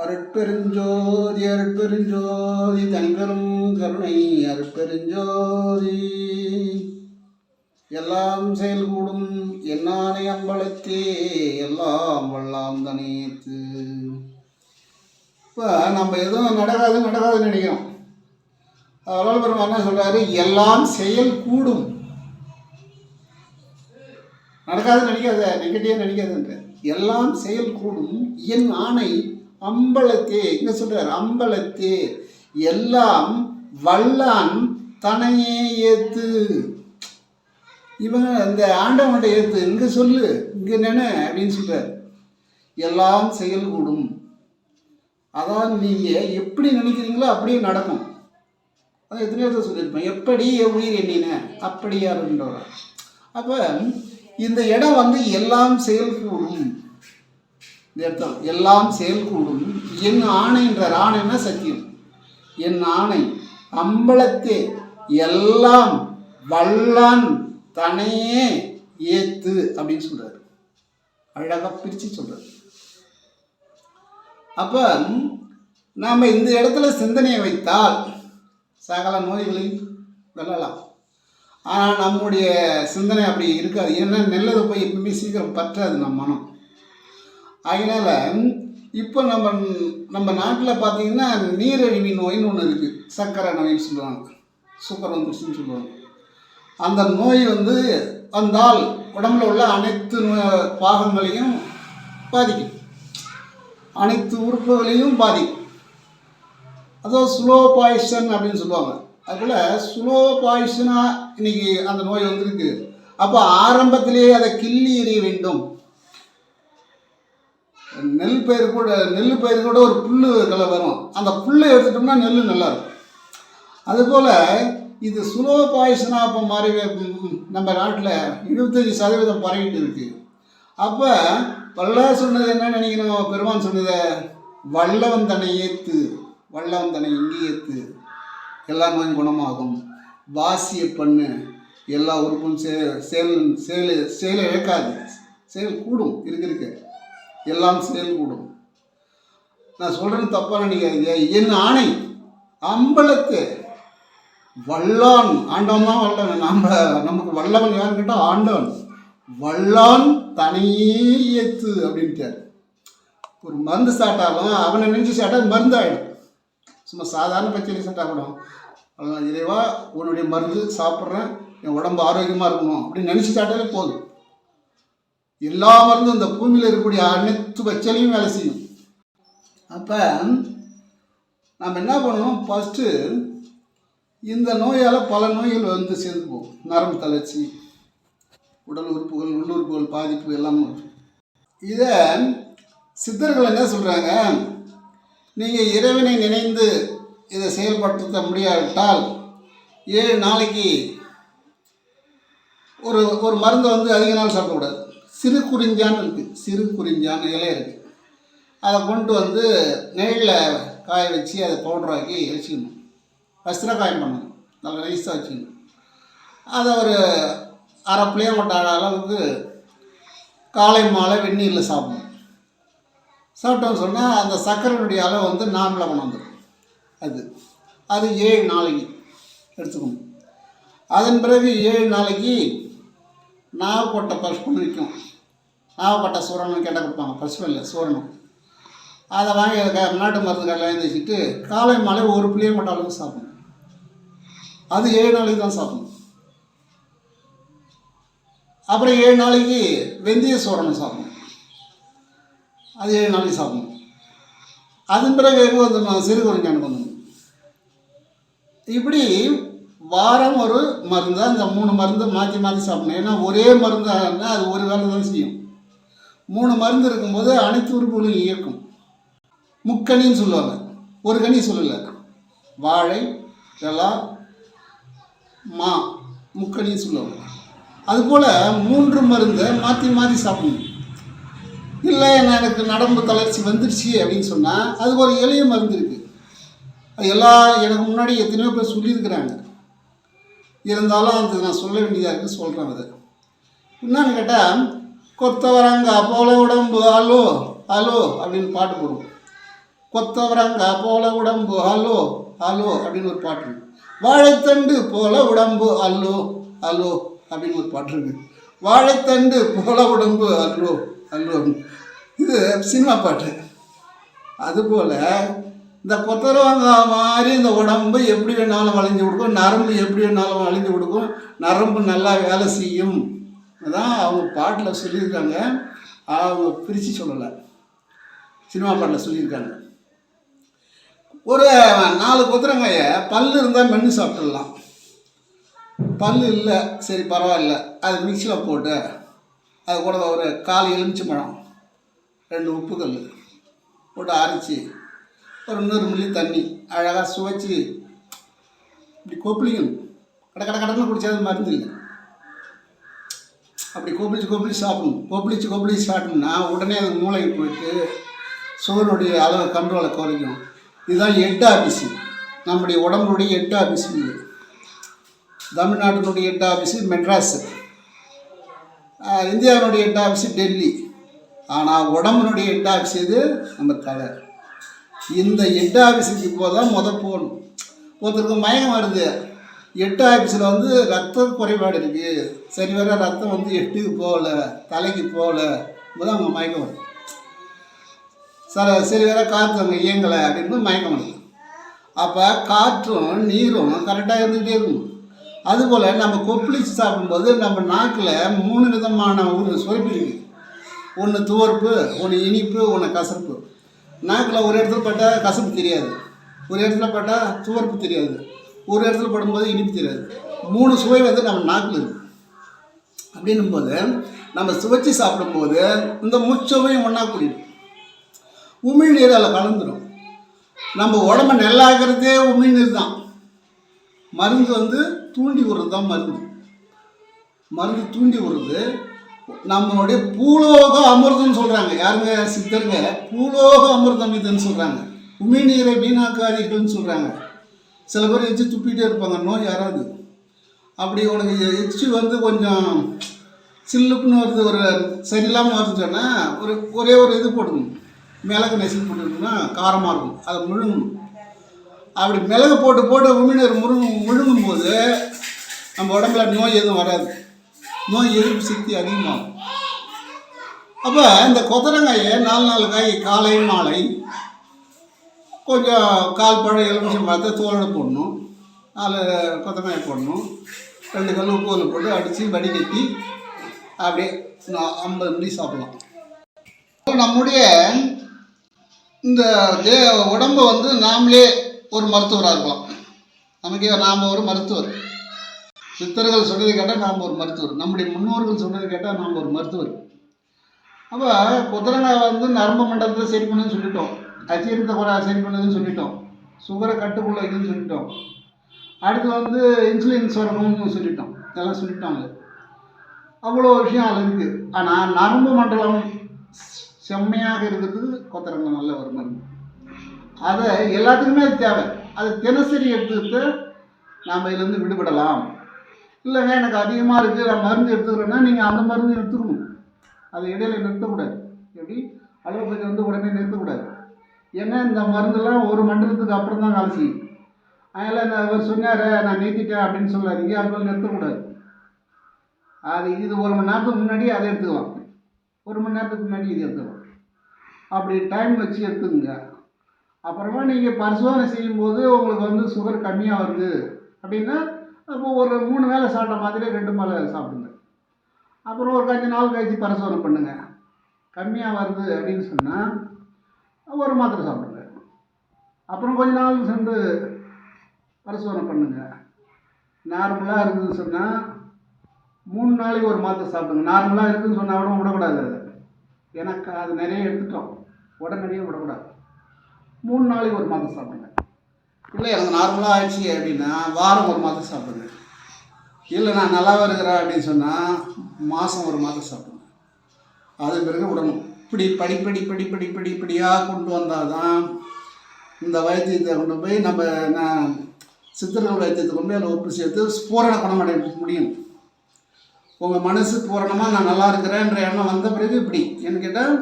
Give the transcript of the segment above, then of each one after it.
அருட்பெருஞ்சோதி அருட்பெருஞ்சோதி தங்கரும் கருணை அருட்பெருஞ்சோதி. எல்லாம் செயல்கூடும் என்னானை அம்பலத்தே எல்லாம் வல்லாம் தனியத்து இப்போ நம்ம எதுவும் நடக்காது நடக்காதுன்னு நினைக்கிறோம். அதனால் பெருமா என்ன சொல்கிறாரு எல்லாம் செயல் கூடும் நடக்காது நினைக்காத நெகட்டிவாக நினைக்காதுன்ற எல்லாம் செயல் கூடும் என் ஆணை அம்பலத்தே இங்க சொல்றார் அம்பலத்தே. எல்லாம் வல்லான் தனையே ஏத்து. இவங்க இந்த ஆண்டவன்கிட்ட ஏத்து. இங்க சொல்லு இங்க நினை அப்படின்னு சொல்றாரு. எல்லாம் செயல் கூடும் அதான் நீங்க எப்படி நினைக்கிறீங்களோ அப்படியே நடக்கும். அது எத்தனையோ தடவை சொல்லியிருப்பேன். எப்படி உயிர் எண்ணின? அப்படியா அப்படின்றவர் அப்போ இந்த இடம் வந்து எல்லாம் செயல்கூடும். இந்த இடத்துல எல்லாம் செயல்கூடும். என் ஆணைன்ற ஆணைன்னா சத்தியம்? என் ஆணை அம்பலத்தே எல்லாம் வல்லான் தனையே ஏத்து அப்படின்னு சொல்றாரு. அழகாக பிரித்து சொல்றாரு. அப்போ நாம் இந்த இடத்துல சிந்தனையை வைத்தால் சகல நோய்களையும் வெல்லலாம். ஆனால் நம்முடைய சிந்தனை அப்படி இருக்காது. ஏன்னா நெல்லது போய் எப்பவுமே சீக்கிரம் பற்றாது நம்ம மனம். அதனால் இப்போ நம்ம நம்ம நாட்டில் பார்த்தீங்கன்னா நீரழிவு நோயின்னு ஒன்று இருக்குது சர்க்கரை நோயின்னு சொல்லுவாங்க. சுகர் வந்துருச்சுன்னு சொல்லுவாங்க. அந்த நோய் வந்து வந்தால் உடம்புல உள்ள அனைத்து நோ- பாகங்களையும் பாதிக்கும். அனைத்து உறுப்புகளையும் பாதிக்கும். அதாவது ஸ்லோ பாய்சன் அப்படின்னு சொல்லுவாங்க. அதுபோல் ஸ்லோ பாய்சனாக இன்னைக்கு அந்த நோய் வந்திருக்கு. அப்போ ஆரம்பத்திலேயே அதை கிள்ளி எறிய வேண்டும். நெல் பயிர் கூட நெல் பயிர் கூட ஒரு புல்லு கலை வரும். அந்த புல்லை எடுத்துட்டோம்னா நெல் நல்லா இருக்கும். அதுபோல் இது சுலோ பாய்சனாக இப்போ மாறி நம்ம நாட்டில் இருபத்தஞ்சி சதவீதம் பரவிட்டு இருக்கு. அப்போ வல்லார் சொன்னது என்ன நினைக்கணும்? பெருமான் சொன்னதை வல்லவன் தன்னை ஏத்து வல்லவன் தன்னை இங்கே ஏத்து எல்லா நோயும் குணமாகும். வாசிய பண்ணு எல்லா உறுப்பும் சே செயல் செயல் செயலை இழக்காது. செயல் கூடும் இருக்கு இருக்கு. எல்லாம் செயல் கூடும் நான் சொல்கிறேன்னு தப்பாக நினைக்காதீங்க. என் ஆணை அம்பலத்து வல்லான் ஆண்டவன் தான் வல்லவன். நம்ம நமக்கு வல்லவன் யாருன்னு கேட்டால் ஆண்டவன். வல்லான் தனியே ஏத்து அப்படின்ட்டார். ஒரு மருந்து சாப்பிட்டாலும் அவனை நினைச்சு சாப்பிட்டா அது மருந்து ஆகிடும் சும்மா சாதாரண பச்சை சாப்பிட்டாலும் இறைவா உன்னுடைய மருந்து சாப்பிட்றேன். என் உடம்பு ஆரோக்கியமாக இருக்கணும். அப்படின்னு நினச்சி சாப்பிட்டாலே போதும். எல்லா மருந்தும் இந்த பூமியில் இருக்கக்கூடிய அனைத்து வச்சலையும் வேலை செய்யும். அப்போ நம்ம என்ன பண்ணணும்? ஃபஸ்ட்டு இந்த நோயால் பல நோய்கள் வந்து சேர்ந்து போகும். நரம்பு தளர்ச்சி உடல் உறுப்புகள் உள்ளுறுப்புகள் பாதிப்பு எல்லாம் இதை சித்தர்கள் என்ன சொல்கிறாங்க நீங்கள் இறைவனை நினைந்து இதை செயல்படுத்த முடியாவிட்டால் ஏழு நாளைக்கு ஒரு ஒரு மருந்தை வந்து அதிக நாள் சாப்பிடக்கூடாது. சிறு குறிஞ்சான்னு இருக்குது சிறு குறிஞ்சான்னு இலை இருக்குது அதை கொண்டு வந்து நெழில் காய வச்சு அதை பவுடராக்கி வச்சுக்கணும் வஸ்திர காயம் பண்ணணும். நல்லா நைஸாக வச்சுக்கணும். அதை ஒரு அரை பிளேன் கொண்டாட அளவுக்கு காலை மாலை வெந்நீரில் சாப்பிடணும். சாப்பிட்டோம்னு சொன்னால் அந்த சர்க்கரையினுடைய அளவு வந்து நார்மலாக கொண்டு வந்துடும் அது. அது ஏழு நாளைக்கு எடுத்துக்கணும். அதன் பிறகு ஏழு நாளைக்கு நாகப்பட்ட பருப்பு விற்கும். நாகப்பட்ட சூரணம் கேட்டால் கொடுப்பாங்க. பசுமை இல்லை சூரணம் அதை வாங்கி க- நாட்டு மருந்து கடையில் எழுதி காலை மாலை ஒரு பிள்ளைய மட்டும் அளவுக்கு சாப்பிடணும். அது ஏழு நாளைக்கு தான் சாப்பிடணும். அப்புறம் ஏழு நாளைக்கு வெந்தய சூரணம் சாப்பிடணும். அது ஏழு நாளைக்கு சாப்பிடணும். அதன் பிறகு எங்கே வந்துடணும் சிறு குறிஞ்சானுக்கு இப்படி வாரம் ஒரு மருந்து இந்த மூணு மருந்து மாற்றி மாற்றி சாப்பிடணும். ஏன்னா ஒரே மருந்தாக இருந்தால் அது ஒரு வேலை தான் செய்யும். மூணு மருந்து இருக்கும்போது அனைத்து உறுப்புகளும் இயக்கும். முக்கணின்னு சொல்லுவாங்க. ஒரு கனி சொல்லலை. வாழை இலா மா முக்கணின்னு சொல்லுவாங்க. அதுபோல் மூன்று மருந்தை மாற்றி மாற்றி சாப்பிடணும். இல்லை நான் எனக்கு நடம்பு தளர்ச்சி வந்துருச்சு அப்படின்னு சொன்னால் அதுக்கு ஒரு எளிய மருந்து இருக்குது அது எல்லா எனக்கு முன்னாடி எத்தனையோ பேர் சொல்லியிருக்கிறாங்க. இருந்தாலும் அது நான் சொல்ல வேண்டியதாக இருக்குது சொல்கிறேன் அதை என்னன்னு கேட்டால் கொத்தவரங்கா போல உடம்பு அலோ அலோ அப்படின்னு பாட்டு போடுவோம். கொத்தவரங்கா போல உடம்பு அலோ அலோ அப்படின்னு ஒரு பாட்டு இருக்கு. வாழைத்தண்டு போல உடம்பு அல்லோ அல்லோ அப்படின்னு ஒரு பாட்டு இருக்கு. வாழைத்தண்டு போல உடம்பு அல்லோ அல்லோ இது சினிமா பாட்டு. அதுபோல் இந்த கொத்தரவங்காய் மாதிரி இந்த உடம்பு எப்படி வேணாலும் வளைஞ்சு கொடுக்கும் நரம்பு எப்படி வேணாலும் வளைஞ்சு கொடுக்கும் நரம்பு நல்லா வேலை செய்யும். அதான் அவங்க பாட்டில் சொல்லியிருக்காங்க. அவங்க பிரித்து சொல்லலை. சினிமா பாட்டில் சொல்லியிருக்காங்க. ஒரு நாலு கொத்தரங்காயை பல் இருந்தால் மென்று சாப்பிட்றலாம் பல் இல்லை சரி பரவாயில்ல. அது மிக்சியில் போட்டு அது கூட ஒரு கால் எலுமிச்சம்பழம் ரெண்டு உப்புக்கல் போட்டு அரைச்சி ஒரு நூறு மில்லி தண்ணி அழகாக சுவைச்சி இப்படி கொப்பளிக்கணும். கட கட கடன்னு குடிச்சாது மருந்து இல்லை. அப்படி கோப்பிளிச்சு கொப்பளிச்சு சாப்பிடணும். கொப்பளிச்சு கொப்பளிச்சு சாப்பிட்டோம்னா உடனே அது மூளைக்கு போயிட்டு சுகருடைய அளவு கண்ட்ரோலை குறைக்கும். இதுதான் எட்டு ஆபீஸு நம்முடைய உடம்புடைய எட்டு ஆபீஸ் இது. தமிழ்நாட்டினுடைய எட்டு ஆபீஸு மெட்ராஸு. இந்தியாவினுடைய எட்டு ஆஃபீஸு டெல்லி. ஆனால் உடம்புனுடைய எட்டு ஆஃபீஸ் இது நம்ம தலை. இந்த எட்டு ஆஃபீஸுக்கு போதான் முத போகணும் ஒருத்தருக்கு மயக்கம் வருது. எட்டு ஆஃபீஸில் வந்து ரத்த குறைபாடு இருக்குது சரி வர ரத்தம் வந்து எட்டுக்கு போகல தலைக்கு போகல. இப்போதான் அவங்க மயக்கம் வருது. சார் சரி வேற காற்று அங்கே இயங்கலை அப்படின்னு மயக்கம் வருது. அப்போ காற்றும் நீரும் கரெக்டாக இருந்துகிட்டே இருக்கும். அதுபோல் நம்ம கொப்பளிச்சு சாப்பிடும்போது நம்ம நாக்கில் மூணு விதமான ஒரு சுரப்பி இருக்குது ஒன்று துவர்ப்பு ஒன்று இனிப்பு ஒன்று கசப்பு. நாக்கில் ஒரு இடத்துல பட்டால் கசப்பு தெரியாது. ஒரு இடத்துல பட்டால் துவர்ப்பு தெரியாது. ஒரு இடத்துல படும்போது இனிப்பு தெரியாது. மூணு சுவை வந்து நம்ம நாக்கில் இருக்குது அப்படின்னும் போது நம்ம சுவைச்சு சாப்பிடும்போது இந்த முச்சவையும் ஒன்றா கூடிடும். உமிழ்நீர் அதில் கலந்துடும் நம்ம உடம்பு நெல்லாகிறதே உமிழ்நீர் தான். மருந்து வந்து தூண்டி விடுறது தான் மருந்து. மருந்து தூண்டி விடுறது நம்மளுடைய பூலோக அமிர்தம்னு சொல்கிறாங்க யாருங்க? சித்தருங்க. பூலோக அமிர்தம் இதுன்னு சொல்கிறாங்க உமிநீரை வீணாக்காதீர்கள்னு சொல்கிறாங்க சில பேர் எச்சு துப்பிட்டே இருப்பாங்க. நோய் யாராவது அப்படி உனக்கு எச்சு வந்து கொஞ்சம் சில்லுப்புன்னு வருது. ஒரு சரியில்லாமல் வருதுன்னு சொன்னால் ஒரு ஒரே ஒரு இது போட்டுக்கணும். மிளகு நெசில் போட்டுக்கணும்னா காரமாக இருக்கும். அதை முழுங்கணும் அப்படி மிளகு போட்டு போட்டு உமிழ்நீர் முழுங்கு முழுங்கும் போது நம்ம உடம்புல நோய் எதுவும் வராது. நோய் எதிர்ப்பு சக்தி அதிகமாகும். அப்போ இந்த கொத்தரங்காயை நாலு நாலு காய் காலை மாலை கொஞ்சம் கால் பழம் எலுமிச்சம் பார்த்து தோலோடு போடணும். நாலு கொத்தரங்காயை போடணும். ரெண்டு கல் உப்பு போட்டு அடித்து வடிகட்டி அப்படியே நான் ஐம்பது மணி சாப்பிடலாம். நம்முடைய இந்த தே உடம்பை வந்து நாமளே ஒரு மருத்துவராக இருக்கலாம். நமக்கே நாம் ஒரு மருத்துவர். சித்தர்கள் சொன்னதை கேட்டால் நாம் ஒரு மருத்துவர். நம்முடைய முன்னோர்கள் சொன்னதை கேட்டால் நாம் ஒரு மருத்துவர். அப்போ குதிரனை வந்து நரம்பு மண்டலத்தை சரி பண்ணுன்னு சொல்லிட்டோம். அஜீரணத்தை குறை சரி பண்ணுதுன்னு சொல்லிட்டோம். சுகரை கட்டுக்குள்ள வைக்கணும்னு சொல்லிட்டோம். அடுத்து வந்து இன்சுலின் சுரக்கணும்னு சொல்லிட்டோம். இதெல்லாம் சொல்லிட்டாங்க. அவ்வளோ விஷயம் அதில் இருக்குது ஆனால் நரம்பு மண்டலம் செம்மையாக இருக்கிறது கொத்தரங்க நல்ல ஒரு மருந்து. அதை எல்லாத்துக்குமே அது தேவை. அது தினசரி எடுத்துக்கிட்டு நாம் இதுலேருந்து விடுபடலாம். இல்லைங்க எனக்கு அதிகமாக இருக்குது நான் மருந்து எடுத்துக்கிறேன்னா நீங்கள் அந்த மருந்து எடுத்துக்கணும். அது இடையில நிறுத்தக்கூடாது. எப்படி? அலோபதி வந்து உடனே நிறுத்தக்கூடாது. ஏன்னா இந்த மருந்தெல்லாம் ஒரு மண்டலத்துக்கு அப்புறம் தான் வேலை செய்யும். அதனால் அவர் சொன்னார் நான் நிறுத்திட்டேன் அப்படின்னு சொல்லாதீங்க அது நிறுத்தக்கூடாது. அது இது ஒரு மணி நேரத்துக்கு முன்னாடி அதை எடுத்துக்கலாம். ஒரு மணி நேரத்துக்கு முன்னாடி இது எடுத்துக்கலாம். அப்படி டைம் வச்சு எடுத்துக்குங்க. அப்புறமா நீங்கள் பரிசோதனை செய்யும்போது உங்களுக்கு வந்து சுகர் கம்மியாக வருது. அப்படின்னா அப்போ ஒரு மூணு வேலை சாப்பிட்ட மாதிரி ரெண்டு மேலே சாப்பிடுங்க. அப்புறம் ஒரு கொஞ்ச நாள் கழிச்சு பரிசோதனை பண்ணுங்க. கம்மியாக வருது அப்படின்னு சொன்னால் ஒரு மாத்திரை சாப்பிடுங்க. அப்புறம் கொஞ்ச நாள் சென்று பரிசோதனை பண்ணுங்க. நார்மலாக இருந்ததுன்னு சொன்னால் மூணு நாளைக்கு ஒரு மாத்திரை சாப்பிடுங்க. நார்மலாக இருக்குதுன்னு சொன்னால் கூட விடக்கூடாது அது. எனக்கு அது நிறைய எடுத்துட்டோம். உடனடியாக விடக்கூடாது. மூணு நாளைக்கு ஒரு மாதம் சாப்பிடுங்க. இல்லை எனக்கு நார்மலாக ஆயிடுச்சு அப்படின்னா வாரம் ஒரு மாதம் சாப்பிடுங்க. இல்லை நான் நல்லாவே இருக்கிறேன் அப்படின்னு சொன்னால் மாதம் ஒரு மாதம் சாப்பிடுங்க. அது பிறகு விடணும் இப்படி படிப்படி படிப்படி படிப்படியாக கொண்டு வந்தால் தான் இந்த வைத்தியத்தை கொண்டு போய் நம்ம நான் சித்தர்கள் வைத்தியத்தை கொண்டு போய் அதில் ஒப்பு சேர்த்து பூரண குணம் அடைய முடியும். உங்கள் மனசு பூரணமாக நான் நல்லா இருக்கிறேன்ற எண்ணம் வந்த பிறகு இப்படி. என்ன கேட்டால்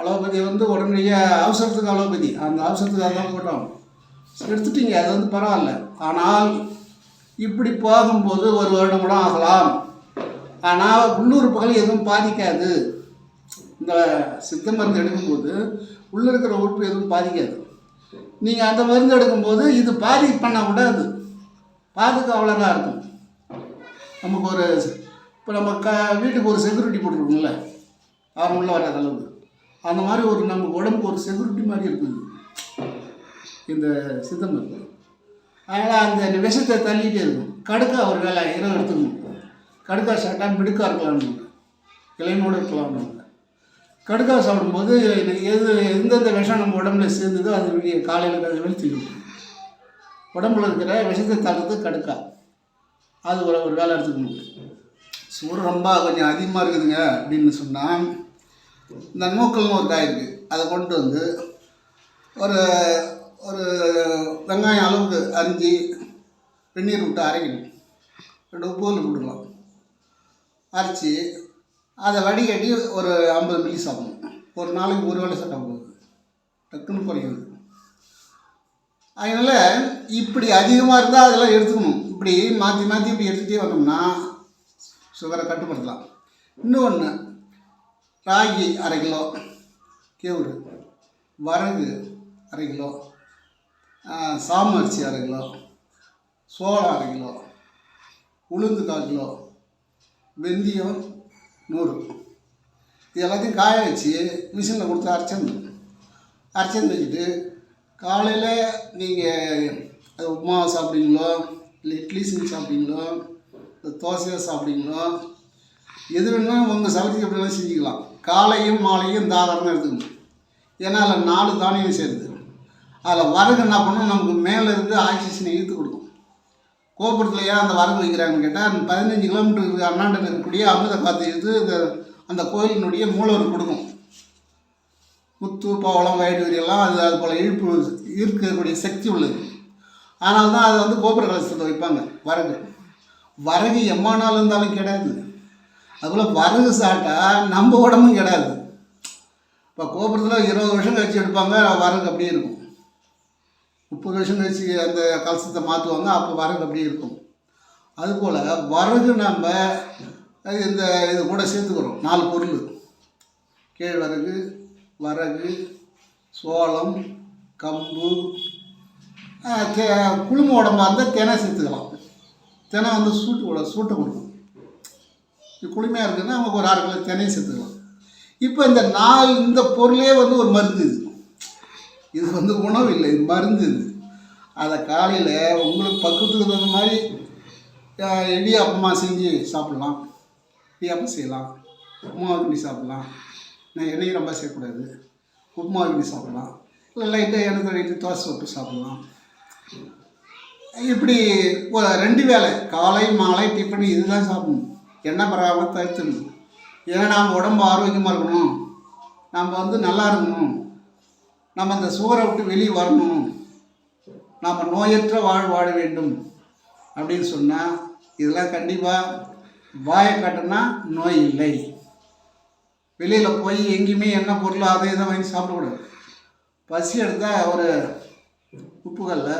அலோபதி வந்து உடனடியாக அவசரத்துக்கு அலோபதி. அந்த அவசரத்துக்கு அதான் போட்டோம். எடுத்துட்டீங்க அது வந்து பரவாயில்ல. ஆனால் இப்படி போகும்போது ஒரு வருடம் கூட ஆகலாம். ஆனால் உள்ளூர் பகல் எதுவும் பாதிக்காது. இந்த சித்த மருந்து எடுக்கும்போது உள்ளே இருக்கிற உறுப்பு எதுவும் பாதிக்காது. நீங்கள் அந்த மருந்து எடுக்கும்போது இது பாதி பண்ணக்கூடாது பாதுகாவலராக இருக்கும். நமக்கு ஒரு இப்போ நம்ம க வீட்டுக்கு ஒரு செக்யூரிட்டி போட்டுருக்கோம்ல யாரும் உள்ள வராத அளவுக்கு. அந்த மாதிரி ஒரு நம்ம உடம்புக்கு ஒரு செக்யூரிட்டி மாதிரி இருக்குது இந்த சித்த மருந்து அதனால் அந்த விஷத்தை தள்ளிகிட்டே இருக்கும். கடுக்கா ஒரு வேலை இரவு எடுத்துக்கணும். கடுக்கா சாப்பிட்டா மிடுக்கா இருக்கலாம்னு இளைஞனோடு இருக்கலாம்னு கடுக்கா சாப்பிடும்போது எது எந்தெந்த விஷம் நம்ம உடம்புல சேர்ந்ததோ அது வெளியே காலையில் அதை வெளிச்சு உடம்புல இருக்கிற விஷத்தை தள்ளுறது கடுக்கா. அது ஒரு ஒரு வேலை எடுத்துக்கணும். சூடு ரொம்ப கொஞ்சம் அதிகமாக இருக்குதுங்க அப்படின்னு சொன்னால் இந்த நூக்கல்னு ஒரு காய் இருக்குது அதை கொண்டு வந்து ஒரு ஒரு வெங்காயம் அளவுக்கு அரிஞ்சு வெந்நீர் விட்டு அரைக்கணும். ரெண்டு உப்புல போட்டுக்கலாம். அரைச்சி அதை வடிகட்டி ஒரு ஐம்பது மில்லி சாப்பிடணும். ஒரு நாளைக்கு ஒரு வேலை சாப்பிட்டா போகுது டக்குன்னு குறையுது அதனால் இப்படி அதிகமாக இருந்தால் அதெல்லாம் எடுத்துக்கணும். இப்படி மாற்றி மாற்றி இப்படி எடுத்துகிட்டே வந்தோம்னா சுகரை கட்டுப்படுத்தலாம். இன்னொன்று ராகி அரை கிலோ கேவுரு வரகு அரை கிலோ சாம அரிசி அரை கிலோ சோளம் அரை கிலோ உளுந்து கால் கிலோ வெந்தயம் நூறு. இது எல்லாத்தையும் காய வச்சு மிஷினில் கொடுத்து அரைச்சிடணும் அரைச்சிருந்து வச்சுட்டு காலையில் நீங்கள் அது உப்புமா சாப்பிட்றீங்களோ இல்லை இட்லி செஞ்சு சாப்பிட்றீங்களோ இல்லை தோசையாக சாப்பிட்றீங்களோ எது வேணாலும் உங்கள் சலத்துக்கு எப்படி வேணாலும் செஞ்சுக்கலாம். காலையும் மாலையும் தாராளமாக எடுத்துக்கணும். ஏன்னா அதில் நாலு தானியம் சேருது அதில் வரகு என்ன பண்ணும்? நமக்கு மேலே இருந்து ஆக்சிஜனை இழுத்து கொடுக்கும். கோபுரத்தில் ஏன் அந்த வரகு வைக்கிறாங்கன்னு கேட்டால் பதினஞ்சு கிலோமீட்டருக்கு அண்ணாண்டில் இருக்கக்கூடிய அமிர்த காற்று இழுத்து இந்த அந்த கோயிலினுடைய மூலவர் கொடுக்கும். முத்து பவளம் வயடு அது அது போல் இழுப்பு ஈர்க்கக்கூடிய சக்தி உள்ளது. ஆனால் தான் அது வந்து கோபுர கலசத்தில் வைப்பாங்க வரகு. வரகு எம்மா நாள் இருந்தாலும் கிடையாது அதுபோல் வரகு சாப்பிட்டா நம்ம உடம்பும் கிடையாது இப்போ கோபுரத்தில் இருபது வருஷம் கழிச்சு எடுப்பாங்க வரகு அப்படியே இருக்கும். முப்பது வருஷம் கழிச்சு அந்த கலசத்தை மாற்றுவாங்க அப்போ வரகு அப்படியே இருக்கும். அதுபோல் வரகு நம்ம இந்த இது கூட சேர்த்துக்கிறோம். நாலு பொருள். கேழ்வரகு வரகு சோளம் கம்பு தே குளும உடம்பா இருந்தால் தினை சேர்த்துக்கலாம். தினை வந்து சூட்டு கூட சூட்டை கொடுக்கும். இது குளுமையாக இருக்குன்னா நமக்கு ஒரு ஆறு கிலோ தினையும் சேர்த்துக்கலாம். இப்போ இந்த நாலு இந்த பொருளே வந்து ஒரு மருந்து இது. இது வந்து உணவு இல்லை இது மருந்து இது. அதை காலையில் உங்களுக்கு பக்குவத்துக்கு தகுந்த மாதிரி இடியாப்பமாக செஞ்சு சாப்பிட்லாம். இடியாப்பம் செய்யலாம். உப்புமா விரும்பி சாப்பிட்லாம். நான் எண்ணெயும் ரொம்ப செய்யக்கூடாது உப்புமா விரும்பி சாப்பிட்லாம். இல்லை லைட்டாக எண்ணெய் தடவிட்டு தோசை விட்டு சாப்பிட்லாம். இப்படி ஒரு ரெண்டு வேளை காலை மாலை டிஃபன் இதுதான் சாப்பிடணும். எண்ணெய் பரவாயில்ல தவிர்த்துடணும் ஏன்னா நாம் உடம்பு ஆரோக்கியமாக இருக்கணும். நம்ம வந்து நல்லா இருக்கணும். நம்ம அந்த சுவரை விட்டு வெளியே வரணும். நாம் நோயற்ற வாழ் வாழ வேண்டும். அப்படின்னு சொன்னால் இதெல்லாம் கண்டிப்பாக வாயை காட்டினா நோய் இல்லை. வெளியில் போய் எங்கேயுமே என்ன பொருளோ அதை இதை வாங்கி சாப்பிடக்கூடாது பசி எடுத்தால் ஒரு உப்புக்கல்ல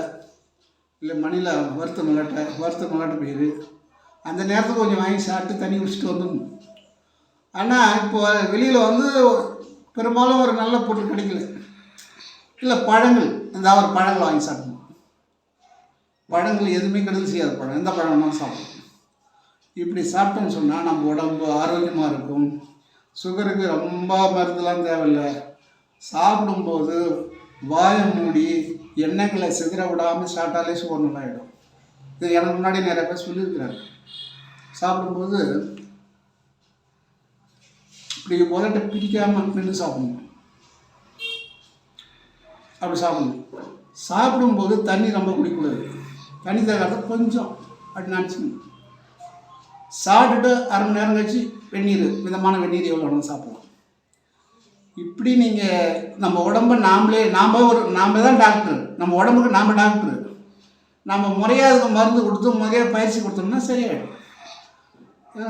இல்லை மணியில் வறுத்த மிளட்டை வறுத்த மிளட்டு பயிர் அந்த நேரத்துக்கு கொஞ்சம் வாங்கி சாப்பிட்டு தண்ணி குடிச்சிட்டு வந்துடணும். ஆனால் இப்போ வெளியில் வந்து பெரும்பாலும் ஒரு நல்ல பொருள் கிடைக்கல. இல்லை பழங்கள். இந்த ஒரு பழங்கள் வாங்கி சாப்பிடணும் பழங்கள் எதுவுமே கெடுதல் செய்யாத பழம். எந்த பழம் வேணாலும் சாப்பிடணும் இப்படி சாப்பிட்டோம்னு சொன்னால் நம்ம உடம்பு ஆரோக்கியமாக இருக்கும். சுகருக்கு ரொம்ப மருந்துலாம் தேவையில்லை. சாப்பிடும்போது வாயை மூடி எண்ணெய்களை சிதற விடாமல் சாப்பிட்டாலே சுகர் நல்லாயிடும். இது எனக்கு முன்னாடி நிறைய பேர் சொல்லியிருக்கிறாங்க. சாப்பிடும்போது இப்படி உதட்டை பிடிக்காமல் நின்று சாப்பிடணும். அப்படி சாப்பிடணும். சாப்பிடும்போது தண்ணி ரொம்ப குடிக்கக்கூடாது தண்ணி தகாத கொஞ்சம் அப்படி நினச்சிக்கணும். சாப்பிட்டுட்டு அரை மணி நேரம் கழிச்சு வெந்நீர் விதமான வெந்நீர் எவ்வளோ வேணும் சாப்பிடலாம். இப்படி நீங்கள் நம்ம உடம்ப நாமளே நாம் ஒரு நாம் தான் டாக்டர். நம்ம உடம்புக்கு நாம் டாக்டர். நம்ம முறையாக அதுக்கு மருந்து கொடுத்து முறையாக பயிற்சி கொடுத்தோம்னா சரியாயிடும்.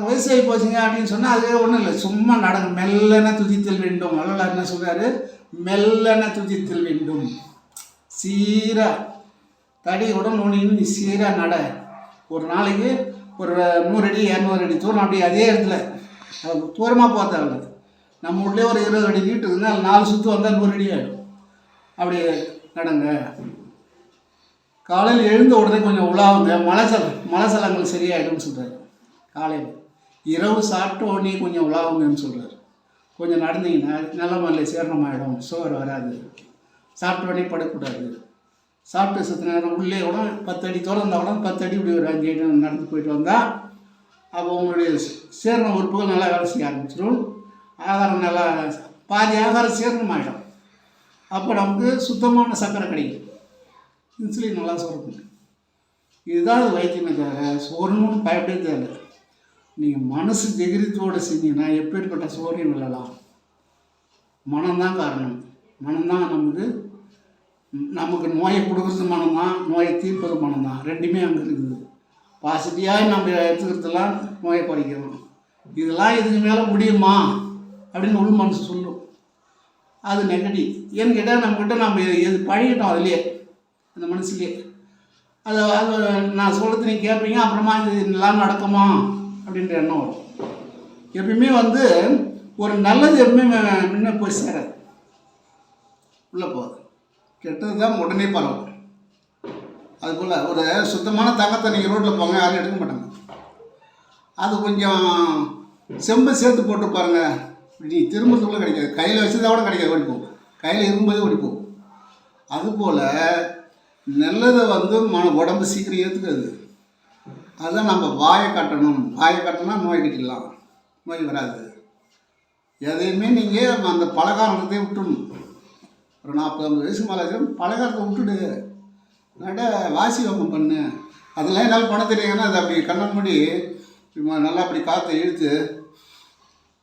வயசாகி போச்சுங்க அப்படின்னு சொன்னால் அதுவே ஒன்றும் இல்லை. சும்மா நடங்க மெல்லன துதித்தல் வேண்டும். வள்ளலார் என்ன சொல்றாரு? மெல்லன துதித்தல் வேண்டும். சீராக தடியுடன் கூட நுனின்னு நீ சீராக நட. ஒரு நாளைக்கு ஒரு நூறு அடி இரநூறு அடி தூரம் அப்படி அதே இடத்துல தூரமாக பார்த்தாங்க நம்ம உள்ளே ஒரு இருபது அடி நீட்டு அது நாலு சுற்று வந்தால் நூறு அடி ஆகிடும் அப்படி நடங்க. காலையில் எழுந்த உடனே கொஞ்சம் உலாவுங்க. மலசல மலசலங்கள் சரியாயிடும்னு சொல்கிறாரு காலையில். இரவு சாப்பிட்ட உடனே கொஞ்சம் உலாவுங்கன்னு சொல்கிறாரு கொஞ்சம் நடந்தீங்கன்னா நல்ல முறையில் ஆகிடும் சுகர் வராது. சாப்பிட்ட உடனே படக்கூடாது. சாப்பிட்டு சத்து நேரம் உள்ளே கூட பத்து அடி திறந்தா கூட பத்து அடி இப்படி ஒரு அஞ்சு அடி நடந்து போயிட்டு வந்தால் அப்போ உங்களுடைய சீரண உறுப்புகள் நல்லா வேலை செய்ய ஆரம்பிச்சிடும். ஆகாரம் நல்லா பாதி ஆகாரம் சீரணமாயிடும் அப்போ நமக்கு சுத்தமான சக்கரை கிடைக்கும். இன்சுலின் நல்லா சுரக்கும். இதுதான் அது வைத்தியமே தவிர சோறுன்னு பயப்படவே தேவை நீங்கள் மனசு தைரியத்தோடு செஞ்சீங்கன்னா எப்பேற்பட்ட சோரியம் விழலாம் மனம்தான் காரணம். மனம்தான் நமக்கு நமக்கு நோயை கொடுக்குறது மனம்தான் நோயை தீர்ப்பது மனம்தான். ரெண்டுமே அங்கே இருக்குது. பாசிட்டிவாக நம்ம எடுத்துக்கிறதுலாம் நோயை குறைக்கணும் இதெல்லாம் இதுக்கு மேலே முடியுமா? அப்படின்னு உள் மனசு சொல்லும். அது நெகட்டிவ் ஏன்னு கேட்டால் நம்மக்கிட்ட நம்ம எது பழகிட்டோம் அதுலேயே. அந்த மனசுலேயே. அதை அது நான் சொல்கிறது நீங்கள் கேட்பீங்க அப்புறமா இது எல்லாம் நடக்குமா? அப்படின்ற எண்ணம் வரும். எப்பயுமே வந்து ஒரு நல்லது எப்பவுமே முன்ன போய் சேராது. உள்ளே போகுது. கெட்டது தான் உடனே பரவும். அதுபோல் ஒரு சுத்தமான தங்கத்தை நீங்கள் ரோட்டில் போங்க யாரும் எடுக்க மாட்டாங்க. அது கொஞ்சம் செம்பு சேர்த்து போட்டு பாருங்க. நீ திரும்பத்துக்குள்ளே கிடைக்காது. கையில் வச்சதா கூட கிடைக்காது. ஓடி போகும் கையில் இருக்கும்போதே ஓடி போகும் அதுபோல் நல்லதை வந்து மன உடம்பு சீக்கிரம் ஏற்றுக்காது அதுதான் நம்ம வாயை கட்டணும். வாயை கட்டினா நோய் கட்டிடலாம். நோய் வராது. எதையுமே நீங்கள் அந்த பலகாரத்தை விட்டுடணும். ஒரு நாற்பது ஐம்பது வயசு மேலே பலகாரத்தை விட்டுடு. நட வாசி யோகம் பண்ணு. அதெல்லாம் என்னால் பண்ண தெரியுங்கன்னா அது அப்படி கண்ணன் மூடி நல்லா அப்படி காற்றை இழுத்து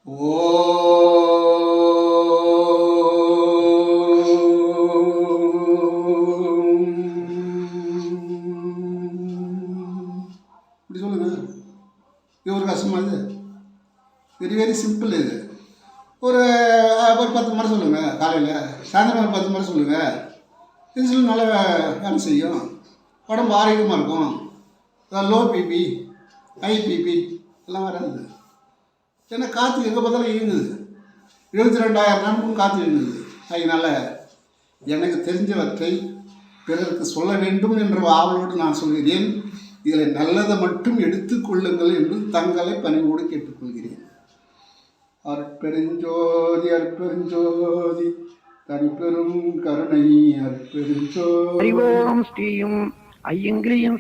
ஓ இது வெரி சிம்பிள் இது. ஒரு ஒரு பத்து மணி சொல்லுங்கள் காலையில். சாயந்தரம் ஒரு பத்து மணி சொல்லுங்கள் இன்சுலின் நல்லா வேலை செய்யும். உடம்பு ஆரோக்கியமாக இருக்கும். லோ பிபி ஹை பிபி எல்லாம் வராது ஏன்னா காற்று எங்கே பார்த்தாலும் இயங்குது. எழுபத்தி ரெண்டாயிரம் நாட்களும் காற்று இயங்குது. அதனால் எனக்கு தெரிஞ்சவற்றை பிறருக்கு சொல்ல வேண்டும் என்ற ஆவலோடு நான் சொல்கிறேன். இதில் நல்லதை மட்டும் எடுத்துக்கொள்ளுங்கள் என்று தங்களை பணிவோடு கேட்டுக்கொள்கிறேன். அற்பெருஞ்சோதி அற்பெருஞ்சோதி தனிப்பெரும் கருணை அற்பெருஞ்சோதி அறிவோம் ஸ்ரீயும் ஐயங்கிரியும்